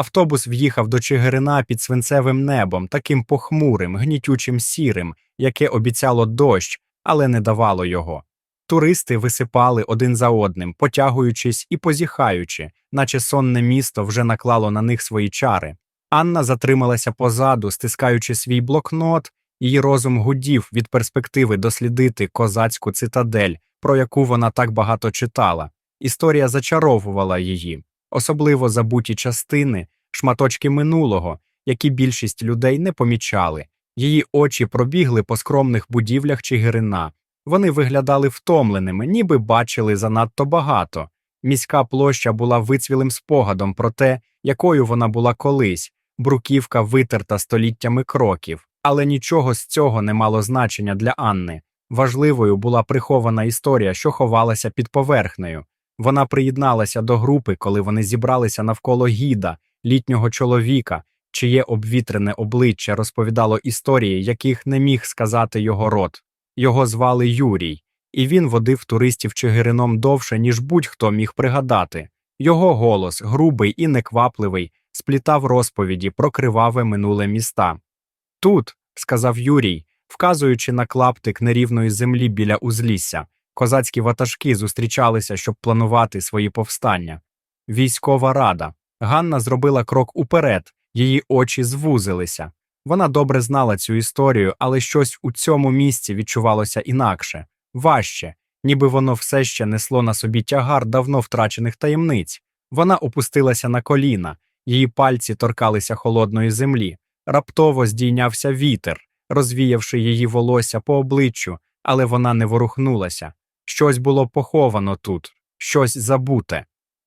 Автобус в'їхав до Чигирина під свинцевим небом, таким похмурим, гнітючим сірим, яке обіцяло дощ, але не давало його. Туристи висипали один за одним, потягуючись і позіхаючи, наче сонне місто вже наклало на них свої чари. Анна затрималася позаду, стискаючи свій блокнот, її розум гудів від перспективи дослідити козацьку цитадель, про яку вона так багато читала. Історія зачаровувала її, особливо забуті частини, шматочки минулого, які більшість людей не помічали. Її очі пробігли по скромних будівлях Чигирина. Вони виглядали втомленими, ніби бачили занадто багато. Міська площа була вицвілим спогадом про те, якою вона була колись, бруківка витерта століттями кроків, але нічого з цього не мало значення для Анни. Важливою була прихована історія, що ховалася під поверхнею. Вона приєдналася до групи, коли вони зібралися навколо гіда, літнього чоловіка, чиє обвітрене обличчя розповідало історії, яких не міг сказати його рот. Його звали Юрій, і він водив туристів Чигирином довше, ніж будь-хто міг пригадати. Його голос, грубий і неквапливий, сплітав розповіді про криваве минуле міста. Тут, сказав Юрій, вказуючи на клаптик нерівної землі біля узлісся, козацькі ватажки зустрічалися, щоб планувати свої повстання. Військова рада. Ганна зробила крок уперед, її очі звузилися. Вона добре знала цю історію, але щось у цьому місці відчувалося інакше, важче, ніби воно все ще несло на собі тягар давно втрачених таємниць. Вона опустилася на коліна, її пальці торкалися холодної землі. Раптово здійнявся вітер, розвіявши її волосся по обличчю, але вона не ворухнулася. Щось було поховано тут, щось забуте.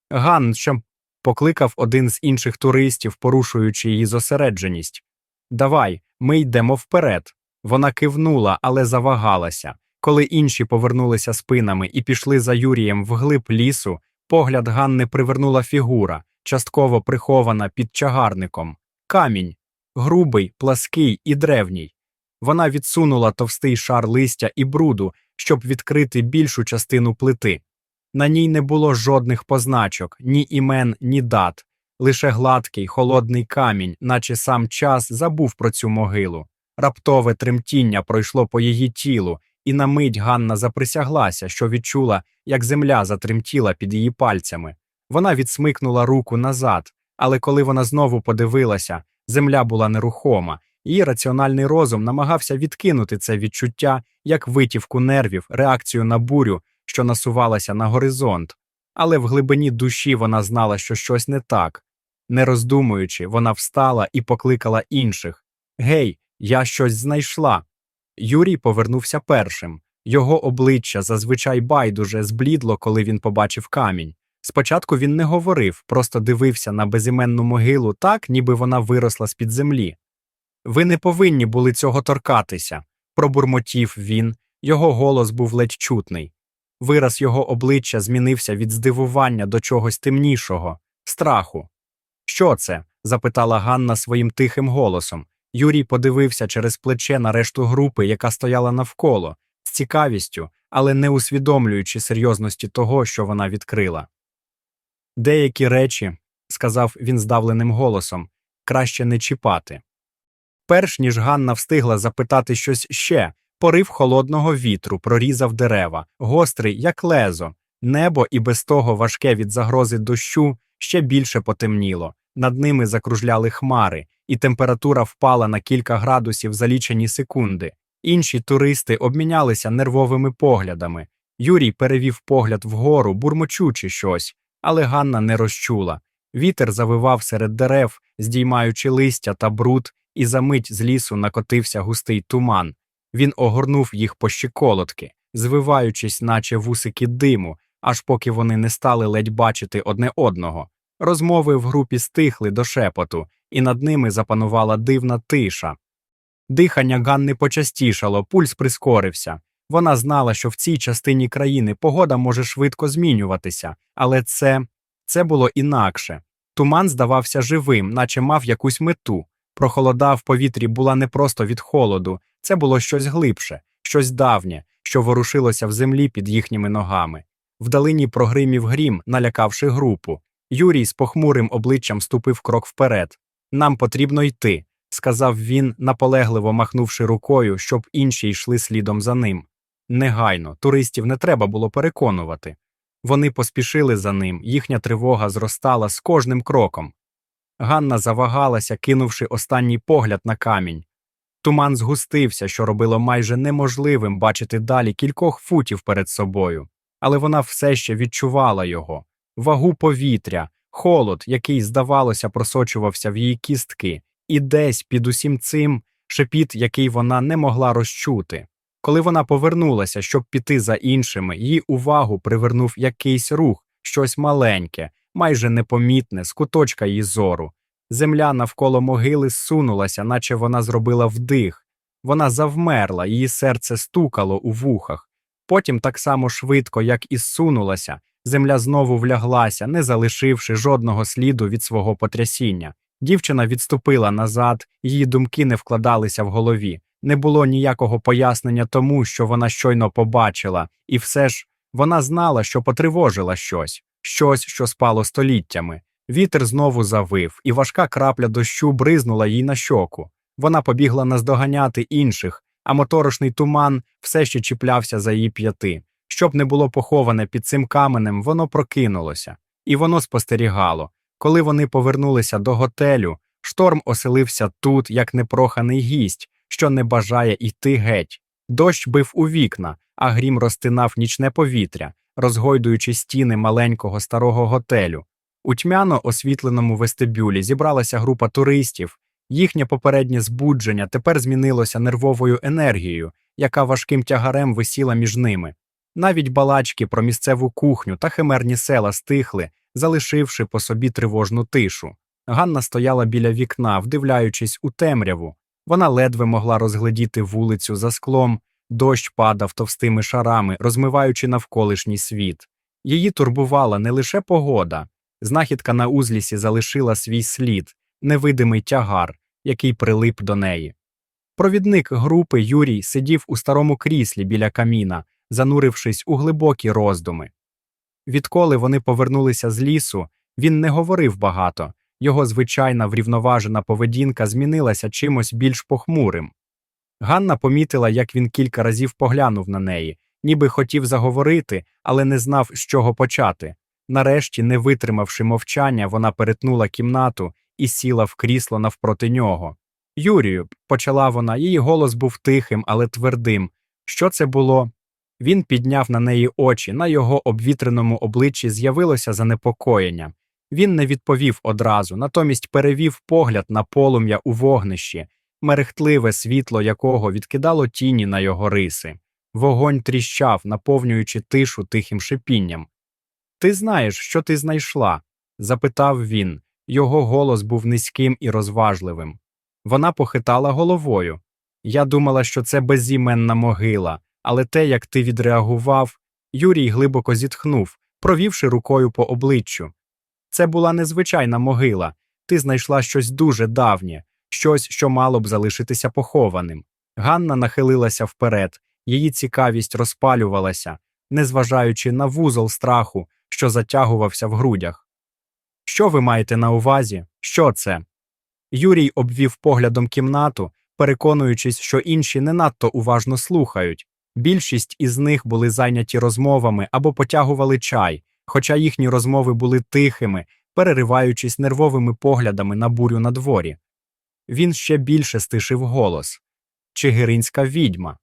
Ган ще покликав один з інших туристів, порушуючи її зосередженість. Давай, ми йдемо вперед. Вона кивнула, але завагалася. Коли інші повернулися спинами і пішли за Юрієм вглиб лісу, погляд Ганни привернула фігура, частково прихована під чагарником. Камінь грубий, плаский і древній. Вона відсунула товстий шар листя і бруду, щоб відкрити більшу частину плити. На ній не було жодних позначок, ні імен, ні дат, лише гладкий, холодний камінь, наче сам час забув про цю могилу. Раптове тремтіння пройшло по її тілу, і на мить Ганна заприсяглася, що відчула, як земля затремтіла під її пальцями. Вона відсмикнула руку назад, але коли вона знову подивилася, земля була нерухома, її раціональний розум намагався відкинути це відчуття як витівку нервів, реакцію на бурю, що насувалася на горизонт. Але в глибині душі вона знала, що щось не так. Не роздумуючи, вона встала і покликала інших Гей, я щось знайшла. Юрій повернувся першим. Його обличчя зазвичай байдуже зблідло, коли він побачив камінь. Спочатку він не говорив, просто дивився на безіменну могилу так, ніби вона виросла з під землі. Ви не повинні були цього торкатися, пробурмотів він, його голос був ледь чутний. Вираз його обличчя змінився від здивування до чогось темнішого, страху. Що це? запитала Ганна своїм тихим голосом. Юрій подивився через плече на решту групи, яка стояла навколо, з цікавістю, але не усвідомлюючи серйозності того, що вона відкрила. Деякі речі, сказав він здавленим голосом, краще не чіпати. Перш ніж Ганна встигла запитати щось ще, порив холодного вітру прорізав дерева, гострий, як лезо, небо і без того важке від загрози дощу ще більше потемніло, над ними закружляли хмари, і температура впала на кілька градусів за лічені секунди. Інші туристи обмінялися нервовими поглядами. Юрій перевів погляд вгору, бурмочучи щось, але Ганна не розчула. Вітер завивав серед дерев, здіймаючи листя та бруд, і за мить з лісу накотився густий туман. Він огорнув їх по щиколотки, звиваючись, наче вусики диму, аж поки вони не стали ледь бачити одне одного. Розмови в групі стихли до шепоту, і над ними запанувала дивна тиша. Дихання Ганни почастішало, пульс прискорився. Вона знала, що в цій частині країни погода може швидко змінюватися, але це це було інакше. Туман здавався живим, наче мав якусь мету. Прохолода в повітрі була не просто від холоду, це було щось глибше, щось давнє, що ворушилося в землі під їхніми ногами. Вдалині прогримів грім, налякавши групу. Юрій з похмурим обличчям ступив крок вперед. Нам потрібно йти, сказав він, наполегливо махнувши рукою, щоб інші йшли слідом за ним. Негайно, туристів не треба було переконувати. Вони поспішили за ним, їхня тривога зростала з кожним кроком. Ганна завагалася, кинувши останній погляд на камінь. Туман згустився, що робило майже неможливим бачити далі кількох футів перед собою, але вона все ще відчувала його вагу повітря, холод, який, здавалося, просочувався в її кістки, і десь під усім цим шепіт, який вона не могла розчути. Коли вона повернулася, щоб піти за іншими, її увагу привернув якийсь рух, щось маленьке, майже непомітне, з куточка її зору. Земля навколо могили зсунулася, наче вона зробила вдих. Вона завмерла, її серце стукало у вухах. Потім, так само швидко, як і зсунулася, земля знову вляглася, не залишивши жодного сліду від свого потрясіння. Дівчина відступила назад, її думки не вкладалися в голові. Не було ніякого пояснення тому, що вона щойно побачила, і все ж вона знала, що потривожила щось, щось, що спало століттями. Вітер знову завив, і важка крапля дощу бризнула їй на щоку. Вона побігла наздоганяти інших, а моторошний туман все ще чіплявся за її п'яти. Щоб не було поховане під цим каменем, воно прокинулося, і воно спостерігало. Коли вони повернулися до готелю, шторм оселився тут, як непроханий гість, що не бажає йти геть. Дощ бив у вікна, а грім розтинав нічне повітря, розгойдуючи стіни маленького старого готелю. У тьмяно освітленому вестибюлі зібралася група туристів. Їхнє попереднє збудження тепер змінилося нервовою енергією, яка важким тягарем висіла між ними. Навіть балачки про місцеву кухню та химерні села стихли, залишивши по собі тривожну тишу. Ганна стояла біля вікна, вдивляючись у темряву. Вона ледве могла розгледіти вулицю за склом, дощ падав товстими шарами, розмиваючи навколишній світ. Її турбувала не лише погода. Знахідка на узлісі залишила свій слід, невидимий тягар, який прилип до неї. Провідник групи Юрій сидів у старому кріслі біля каміна, занурившись у глибокі роздуми. Відколи вони повернулися з лісу, він не говорив багато, його звичайна врівноважена поведінка змінилася чимось більш похмурим. Ганна помітила, як він кілька разів поглянув на неї, ніби хотів заговорити, але не знав, з чого почати. Нарешті, не витримавши мовчання, вона перетнула кімнату і сіла в крісло навпроти нього. Юрію, почала вона, її голос був тихим, але твердим. Що це було? Він підняв на неї очі, на його обвітреному обличчі з'явилося занепокоєння. Він не відповів одразу, натомість перевів погляд на полум'я у вогнищі, мерехтливе світло якого відкидало тіні на його риси. Вогонь тріщав, наповнюючи тишу тихим шипінням. Ти знаєш, що ти знайшла? запитав він. Його голос був низьким і розважливим. Вона похитала головою. Я думала, що це безіменна могила, але те, як ти відреагував, Юрій глибоко зітхнув, провівши рукою по обличчю. Це була незвичайна могила, ти знайшла щось дуже давнє, щось, що мало б залишитися похованим. Ганна нахилилася вперед, її цікавість розпалювалася, незважаючи на вузол страху, що затягувався в грудях. Що ви маєте на увазі? Що це? Юрій обвів поглядом кімнату, переконуючись, що інші не надто уважно слухають. Більшість із них були зайняті розмовами або потягували чай, хоча їхні розмови були тихими, перериваючись нервовими поглядами на бурю на дворі. Він ще більше стишив голос Чигиринська відьма.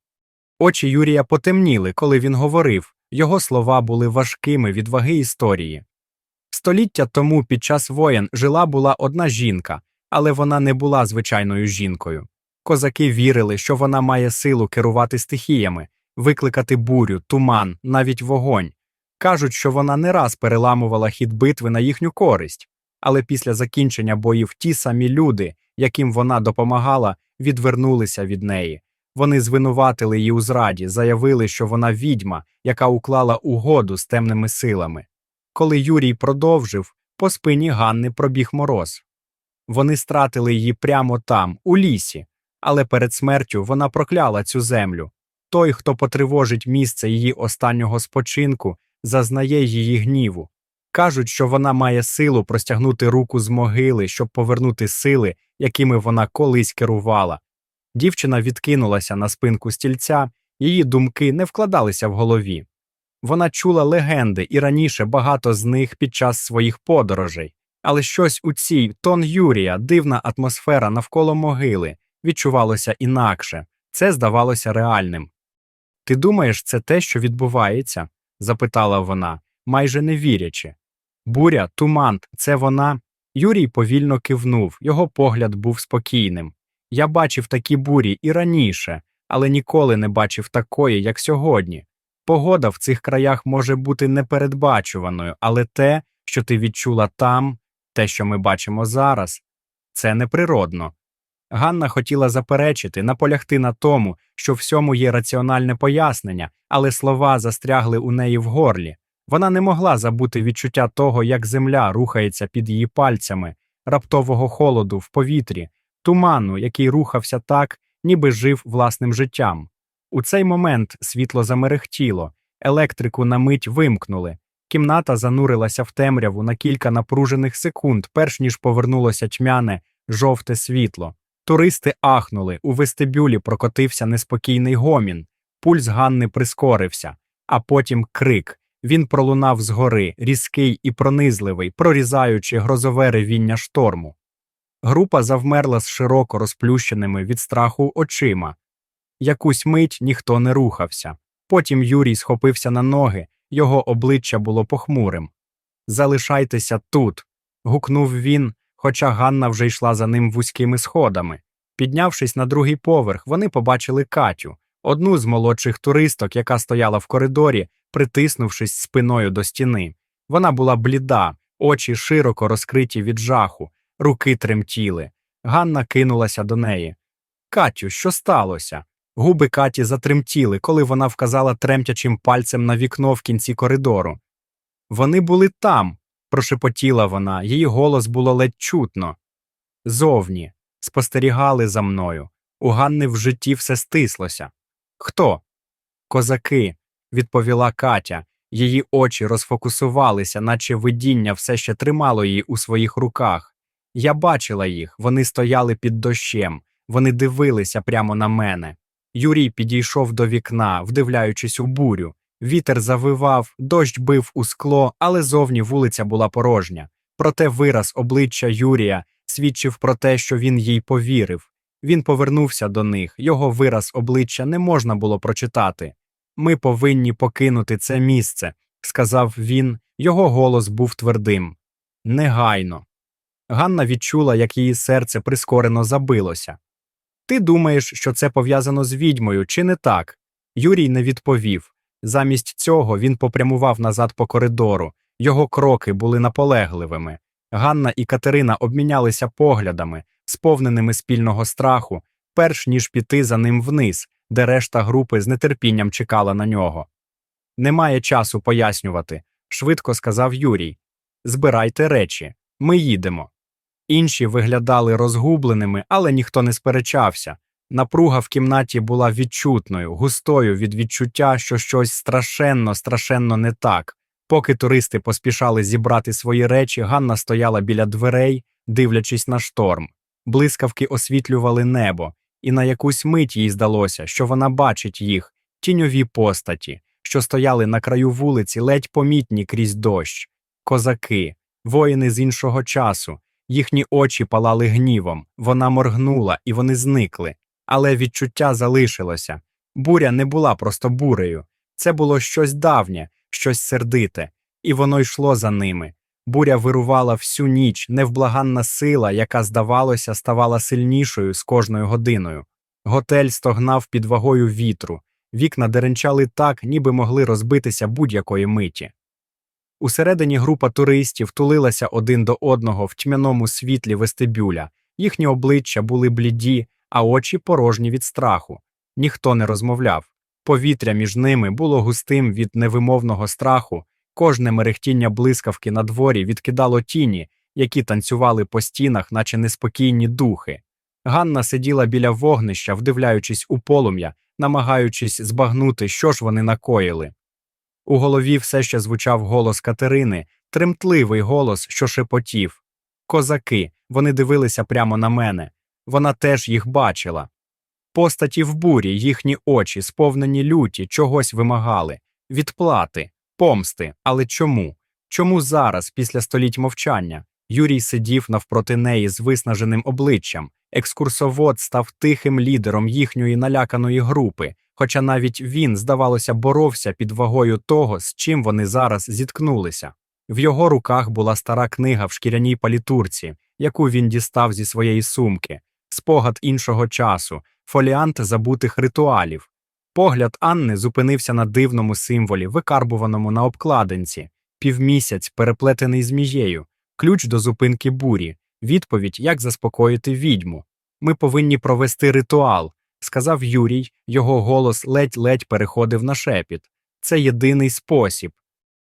Очі Юрія потемніли, коли він говорив, його слова були важкими від ваги історії. Століття тому під час воєн жила була одна жінка, але вона не була звичайною жінкою. Козаки вірили, що вона має силу керувати стихіями, викликати бурю, туман, навіть вогонь. Кажуть, що вона не раз переламувала хід битви на їхню користь, але після закінчення боїв ті самі люди, яким вона допомагала, відвернулися від неї. Вони звинуватили її у зраді, заявили, що вона відьма, яка уклала угоду з темними силами. Коли Юрій продовжив, по спині Ганни пробіг мороз. Вони стратили її прямо там, у лісі, але перед смертю вона прокляла цю землю. Той, хто потривожить місце її останнього спочинку, зазнає її гніву. Кажуть, що вона має силу простягнути руку з могили, щоб повернути сили, якими вона колись керувала. Дівчина відкинулася на спинку стільця, її думки не вкладалися в голові. Вона чула легенди і раніше багато з них під час своїх подорожей, але щось у цій тон Юрія, дивна атмосфера навколо могили, відчувалося інакше, це здавалося реальним. Ти думаєш, це те, що відбувається? запитала вона, майже не вірячи. Буря, туман, це вона. Юрій повільно кивнув, його погляд був спокійним. Я бачив такі бурі і раніше, але ніколи не бачив такої, як сьогодні. Погода в цих краях може бути непередбачуваною, але те, що ти відчула там, те, що ми бачимо зараз, це неприродно. Ганна хотіла заперечити, наполягти на тому, що всьому є раціональне пояснення, але слова застрягли у неї в горлі. Вона не могла забути відчуття того, як земля рухається під її пальцями, раптового холоду в повітрі, туману, який рухався так, ніби жив власним життям. У цей момент світло замерехтіло, електрику на мить вимкнули. Кімната занурилася в темряву на кілька напружених секунд, перш ніж повернулося тьмяне, жовте світло. Туристи ахнули, у вестибюлі прокотився неспокійний гомін, пульс Ганни прискорився, а потім крик. Він пролунав згори, різкий і пронизливий, прорізаючи грозове ревіння шторму. Група завмерла з широко розплющеними від страху очима. Якусь мить ніхто не рухався. Потім Юрій схопився на ноги, його обличчя було похмурим. Залишайтеся тут. гукнув він, хоча Ганна вже йшла за ним вузькими сходами. Піднявшись на другий поверх, вони побачили Катю, одну з молодших туристок, яка стояла в коридорі, притиснувшись спиною до стіни. Вона була бліда, очі широко розкриті від жаху, руки тремтіли. Ганна кинулася до неї. Катю, що сталося? Губи Каті затремтіли, коли вона вказала тремтячим пальцем на вікно в кінці коридору. Вони були там, прошепотіла вона, її голос було ледь чутно. Зовні, спостерігали за мною. У Ганни в житті все стислося. Хто? Козаки, відповіла Катя. Її очі розфокусувалися, наче видіння все ще тримало її у своїх руках. Я бачила їх, вони стояли під дощем, вони дивилися прямо на мене. Юрій підійшов до вікна, вдивляючись у бурю. Вітер завивав, дощ бив у скло, але зовні вулиця була порожня. Проте вираз обличчя Юрія свідчив про те, що він їй повірив. Він повернувся до них, його вираз обличчя не можна було прочитати. Ми повинні покинути це місце, сказав він, його голос був твердим. Негайно. Ганна відчула, як її серце прискорено забилося. Ти думаєш, що це пов'язано з відьмою, чи не так? Юрій не відповів. Замість цього він попрямував назад по коридору, його кроки були наполегливими. Ганна і Катерина обмінялися поглядами, сповненими спільного страху, перш ніж піти за ним вниз, де решта групи з нетерпінням чекала на нього. Немає часу пояснювати, швидко сказав Юрій. Збирайте речі, ми їдемо. Інші виглядали розгубленими, але ніхто не сперечався. Напруга в кімнаті була відчутною, густою від відчуття, що щось страшенно, страшенно не так. Поки туристи поспішали зібрати свої речі, Ганна стояла біля дверей, дивлячись на шторм. Блискавки освітлювали небо, і на якусь мить їй здалося, що вона бачить їх, тіньові постаті, що стояли на краю вулиці, ледь помітні крізь дощ, козаки, воїни з іншого часу. Їхні очі палали гнівом, вона моргнула, і вони зникли. Але відчуття залишилося. Буря не була просто бурею. Це було щось давнє, щось сердите, і воно йшло за ними. Буря вирувала всю ніч, невблаганна сила, яка, здавалося, ставала сильнішою з кожною годиною. Готель стогнав під вагою вітру, вікна деренчали так, ніби могли розбитися будь-якої миті. Усередині група туристів тулилася один до одного в тьмяному світлі вестибюля, їхні обличчя були бліді, а очі порожні від страху. Ніхто не розмовляв. Повітря між ними було густим від невимовного страху, кожне мерехтіння блискавки на дворі відкидало тіні, які танцювали по стінах, наче неспокійні духи. Ганна сиділа біля вогнища, вдивляючись у полум'я, намагаючись збагнути, що ж вони накоїли. У голові все ще звучав голос Катерини, тремтливий голос, що шепотів. Козаки, вони дивилися прямо на мене. Вона теж їх бачила. Постаті в бурі, їхні очі, сповнені люті, чогось вимагали, відплати, помсти. Але чому? Чому зараз, після століть мовчання, Юрій сидів навпроти неї з виснаженим обличчям. Екскурсовод став тихим лідером їхньої наляканої групи, хоча навіть він, здавалося, боровся під вагою того, з чим вони зараз зіткнулися. В його руках була стара книга в шкіряній палітурці, яку він дістав зі своєї сумки, спогад іншого часу, фоліант забутих ритуалів. Погляд Анни зупинився на дивному символі, викарбуваному на обкладинці, півмісяць, переплетений змією, ключ до зупинки бурі, відповідь, як заспокоїти відьму. Ми повинні провести ритуал, сказав Юрій, його голос ледь-ледь переходив на шепіт. Це єдиний спосіб.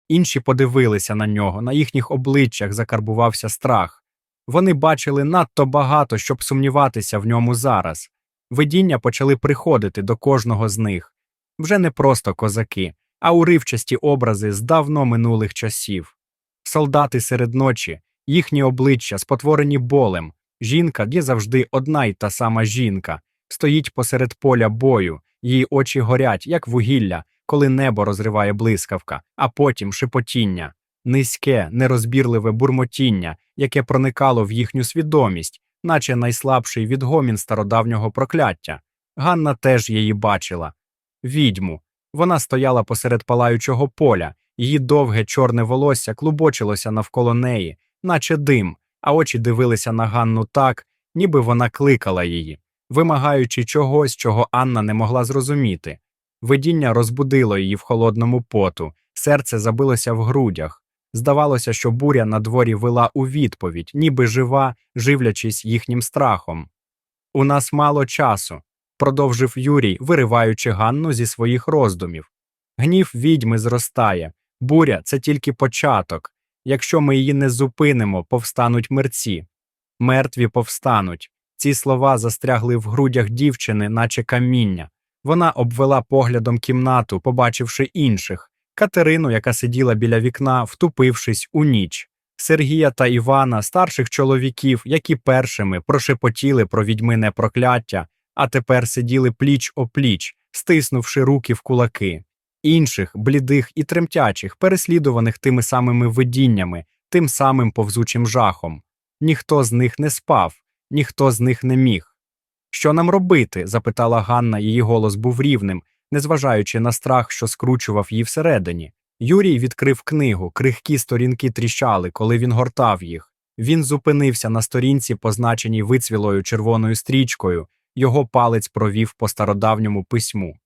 Інші подивилися на нього, на їхніх обличчях закарбувався страх. Вони бачили надто багато, щоб сумніватися в ньому зараз. Видіння почали приходити до кожного з них. Вже не просто козаки, а уривчасті образи з давно минулих часів. Солдати серед ночі, їхні обличчя спотворені болем. Жінка, є завжди одна й та сама жінка, стоїть посеред поля бою, її очі горять, як вугілля, коли небо розриває блискавка, а потім шепотіння, низьке, нерозбірливе бурмотіння, яке проникало в їхню свідомість, наче найслабший відгомін стародавнього прокляття. Ганна теж її бачила. Відьму. Вона стояла посеред палаючого поля, її довге чорне волосся клубочилося навколо неї, наче дим, а очі дивилися на Ганну так, ніби вона кликала її, вимагаючи чогось, чого Анна не могла зрозуміти. Видіння розбудило її в холодному поту, серце забилося в грудях. Здавалося, що буря на дворі вела у відповідь, ніби жива, живлячись їхнім страхом. У нас мало часу, продовжив Юрій, вириваючи Ганну зі своїх роздумів. Гнів відьми зростає, буря це тільки початок. Якщо ми її не зупинимо, повстануть мерці. Мертві повстануть. Ці слова застрягли в грудях дівчини, наче каміння. Вона обвела поглядом кімнату, побачивши інших Катерину, яка сиділа біля вікна, втупившись у ніч, Сергія та Івана, старших чоловіків, які першими прошепотіли про відьмине прокляття, а тепер сиділи пліч опліч, стиснувши руки в кулаки, інших, блідих і тремтячих, переслідуваних тими самими видіннями, тим самим повзучим жахом. Ніхто з них не спав, ніхто з них не міг. Що нам робити? запитала Ганна, її голос був рівним, незважаючи на страх, що скручував її всередині. Юрій відкрив книгу, крихкі сторінки тріщали, коли він гортав їх. Він зупинився на сторінці, позначеній вицвілою червоною стрічкою, його палець провів по стародавньому письму.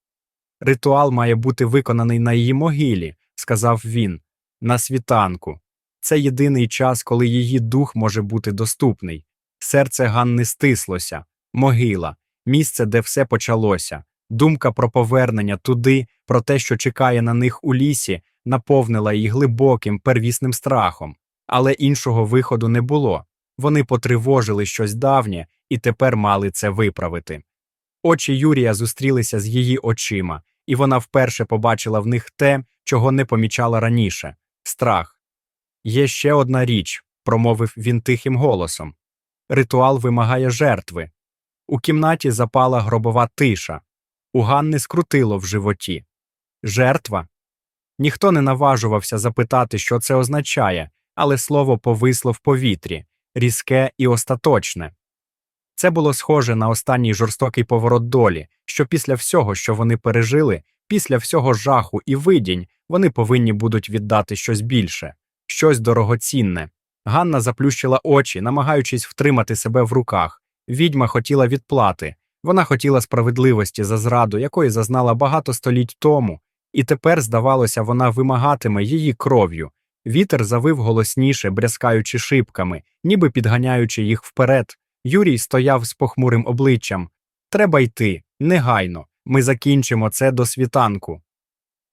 Ритуал має бути виконаний на її могилі, сказав він, на світанку. Це єдиний час, коли її дух може бути доступний. Серце Ганни стислося, могила, місце, де все почалося. Думка про повернення туди, про те, що чекає на них у лісі, наповнила її глибоким, первісним страхом, але іншого виходу не було. Вони потривожили щось давнє і тепер мали це виправити. Очі Юрія зустрілися з її очима, і вона вперше побачила в них те, чого не помічала раніше страх. Є ще одна річ, промовив він тихим голосом. Ритуал вимагає жертви. У кімнаті запала гробова тиша. У Ганни скрутило в животі. Жертва? Ніхто не наважувався запитати, що це означає, але слово повисло в повітрі різке і остаточне. Це було схоже на останній жорстокий поворот долі, що після всього, що вони пережили, після всього жаху і видінь, вони повинні будуть віддати щось більше, щось дорогоцінне. Ганна заплющила очі, намагаючись втримати себе в руках. Відьма хотіла відплати, вона хотіла справедливості за зраду, якої зазнала багато століть тому, і тепер, здавалося, вона вимагатиме її кров'ю. Вітер завив голосніше, брязкаючи шибками, ніби підганяючи їх вперед. Юрій стояв з похмурим обличчям. Треба йти, негайно. Ми закінчимо це до світанку.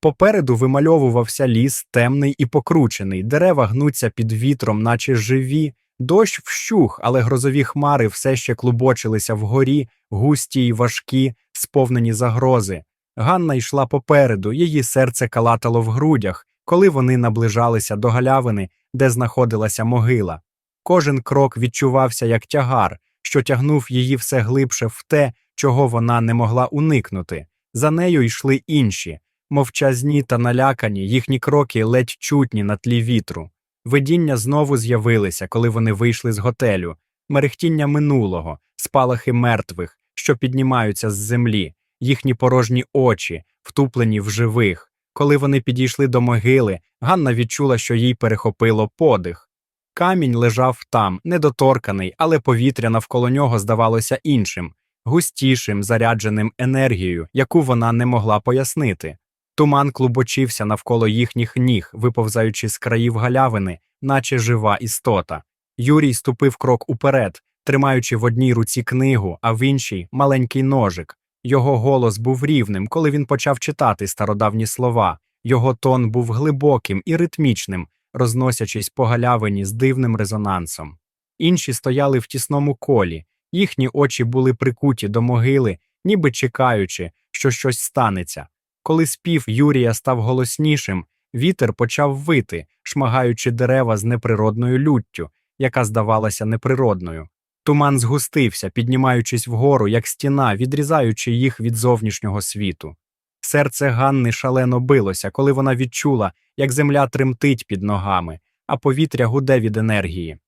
Попереду вимальовувався ліс, темний і покручений, дерева гнуться під вітром, наче живі, дощ вщух, але грозові хмари все ще клубочилися вгорі, густі й важкі, сповнені загрози. Ганна йшла попереду, її серце калатало в грудях, коли вони наближалися до галявини, де знаходилася могила. Кожен крок відчувався як тягар, що тягнув її все глибше в те, чого вона не могла уникнути. За нею йшли інші, мовчазні та налякані, їхні кроки ледь чутні на тлі вітру. Видіння знову з'явилися, коли вони вийшли з готелю, мерехтіння минулого, спалахи мертвих, що піднімаються з землі, їхні порожні очі, втуплені в живих. Коли вони підійшли до могили, Ганна відчула, що їй перехопило подих. Камінь лежав там, недоторканий, але повітря навколо нього здавалося іншим, густішим, зарядженим енергією, яку вона не могла пояснити. Туман клубочився навколо їхніх ніг, виповзаючи з країв галявини, наче жива істота. Юрій ступив крок уперед, тримаючи в одній руці книгу, а в іншій маленький ножик. Його голос був рівним, коли він почав читати стародавні слова. Його тон був глибоким і ритмічним, розносячись по галявині з дивним резонансом. Інші стояли в тісному колі, їхні очі були прикуті до могили, ніби чекаючи, що щось станеться. Коли спів Юрія став голоснішим, вітер почав вити, шмагаючи дерева з неприродною люттю, яка здавалася неприродною. Туман згустився, піднімаючись вгору, як стіна, відрізаючи їх від зовнішнього світу. Серце Ганни шалено билося, коли вона відчула, як земля тремтить під ногами, а повітря гуде від енергії.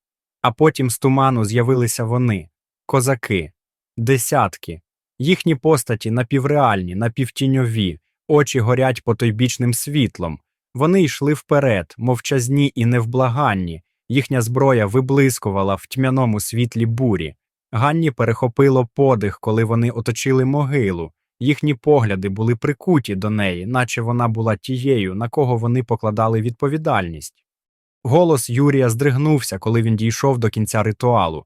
А потім з туману з'явилися вони козаки, десятки. Їхні постаті напівреальні, напівтіньові, очі горять потойбічним світлом. Вони йшли вперед, мовчазні і невблаганні, їхня зброя виблискувала в тьмяному світлі бурі. Ганні перехопило подих, коли вони оточили могилу. Їхні погляди були прикуті до неї, наче вона була тією, на кого вони покладали відповідальність. Голос Юрія здригнувся, коли він дійшов до кінця ритуалу.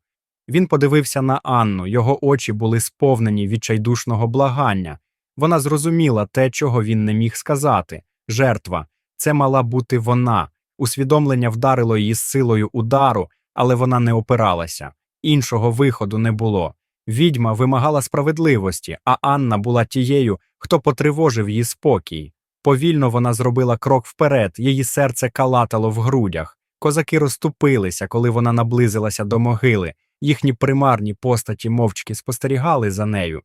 Він подивився на Анну, його очі були сповнені відчайдушного благання. Вона зрозуміла те, чого він не міг сказати жертва це мала бути вона. Усвідомлення вдарило її з силою удару, але вона не опиралася. Іншого виходу не було. Відьма вимагала справедливості, а Анна була тією, хто потривожив її спокій. Повільно вона зробила крок вперед, її серце калатало в грудях. Козаки розступилися, коли вона наблизилася до могили, їхні примарні постаті мовчки спостерігали за нею.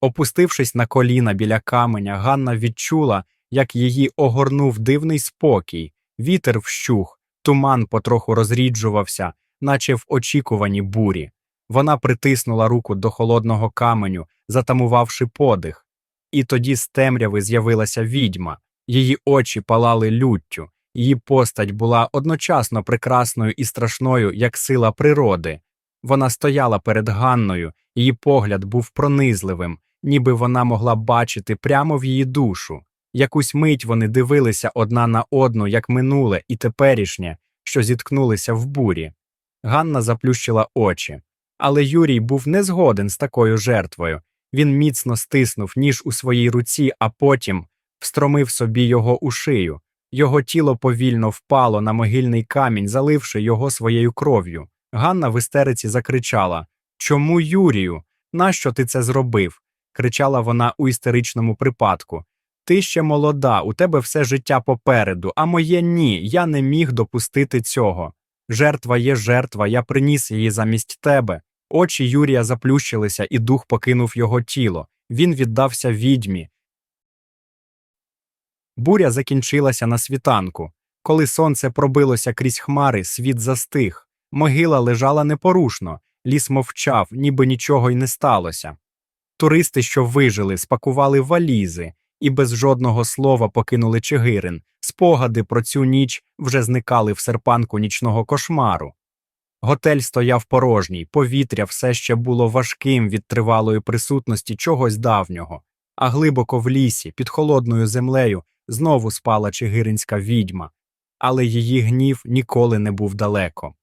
Опустившись на коліна біля каменя, Ганна відчула, як її огорнув дивний спокій, вітер вщух, туман потроху розріджувався, наче в очікуванні бурі. Вона притиснула руку до холодного каменю, затамувавши подих. І тоді з темряви з'явилася відьма, її очі палали люттю, її постать була одночасно прекрасною і страшною, як сила природи. Вона стояла перед Ганною, її погляд був пронизливим, ніби вона могла бачити прямо в її душу. Якусь мить вони дивилися одна на одну, як минуле і теперішнє, що зіткнулися в бурі. Ганна заплющила очі. Але Юрій був не згоден з такою жертвою. Він міцно стиснув ніж у своїй руці, а потім встромив собі його у шию. Його тіло повільно впало на могильний камінь, заливши його своєю кров'ю. Ганна в істериці закричала Чому, Юрію? Нащо ти це зробив? Кричала вона у істеричному припадку. Ти ще молода, у тебе все життя попереду, а моє ні, я не міг допустити цього. Жертва є жертва, я приніс її замість тебе. Очі Юрія заплющилися, і дух покинув його тіло. Він віддався відьмі. Буря закінчилася на світанку. Коли сонце пробилося крізь хмари, світ застиг. Могила лежала непорушно, ліс мовчав, ніби нічого й не сталося. Туристи, що вижили, спакували валізи і без жодного слова покинули Чигирин. Спогади про цю ніч вже зникали в серпанку нічного кошмару. Готель стояв порожній, повітря все ще було важким від тривалої присутності чогось давнього, а глибоко в лісі, під холодною землею, знову спала чигиринська відьма, але її гнів ніколи не був далеко.